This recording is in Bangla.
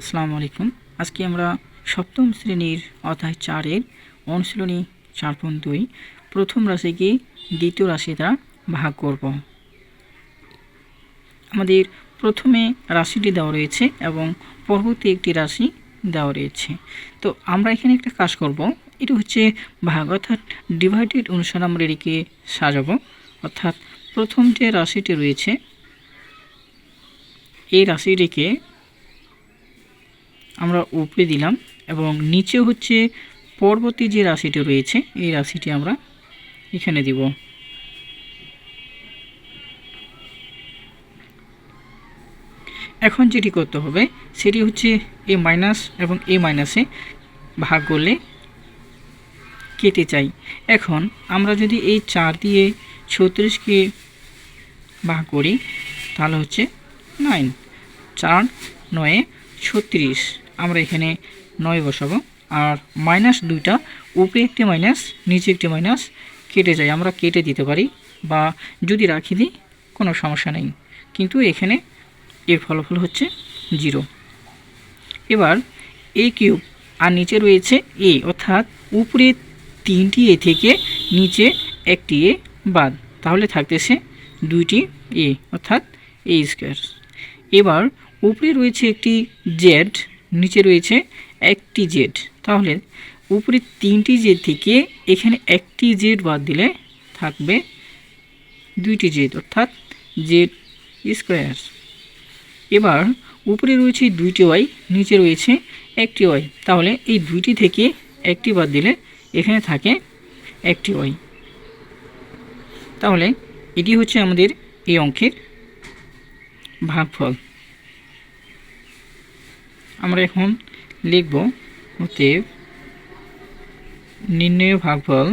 আসসালামু আলাইকুম। আজকে আমরা সপ্তম শ্রেণির অধ্যায় চারের অনুশীলনী চার পয়েন্ট দুই, প্রথম রাশিকে দ্বিতীয় রাশি দ্বারা ভাগ করব। আমাদের প্রথমে রাশিটি দেওয়া রয়েছে এবং পরবর্তী একটি রাশি দেওয়া রয়েছে। তো আমরা এখানে একটা কাজ করব, এটা হচ্ছে ভাগ, অর্থাৎ ডিভাইডেড অনুসারে আমরা এটিকে সাজাবো। অর্থাৎ প্রথম যে রাশিটি রয়েছে, এই রাশিটিকে আমরা উপরে দিলাম এবং নিচে হচ্ছে পরবর্তী যে রাশিটি রয়েছে, এই রাশিটি আমরা এখানে দিব। এখন যেটি করতে হবে, সেটি হচ্ছে এ মাইনাস এবং এ মাইনাসে ভাগ করলে কেটে চাই এখন আমরা যদি এই চার দিয়ে ছত্রিশকে ভাগ করি, তাহলে হচ্ছে নাইন, চার নয়ে ছত্রিশ। আমরা এখানে নয় বসাবো। আর মাইনাস দুইটা উপরে একটি মাইনাস নিচে একটি মাইনাস কেটে যায়। আমরা কেটে দিতে পারি বা যদি রাখি দিই, কোনো সমস্যা নেই। কিন্তু এখানে এর ফলাফল হচ্ছে জিরো এবার এ কিউব আর নিচে রয়েছে এ অর্থাৎ উপরে তিনটি এ থেকে নিচে একটি এ বাদ। তাহলে থাকতেছে দুইটি এ অর্থাৎ এ স্কোয়ার এবার উপরে রয়েছে একটি জেড নিচে রয়েছে একটি জেড তাহলে উপরে তিনটি জেড থেকে এখানে একটি জেড বাদ দিলে থাকবে দুইটি জেড অর্থাৎ জেড স্কোয়ার এবার উপরে রয়েছে দুইটি ওয়াই নিচে রয়েছে একটি ওয়াই তাহলে এই দুইটি থেকে একটি বাদ দিলে এখানে থাকে একটি ওয়াই তাহলে এটি হচ্ছে আমাদের এই অঙ্কের ভাগফল। আমরা এখন লিখব অতএব নির্ণয় ভাগফল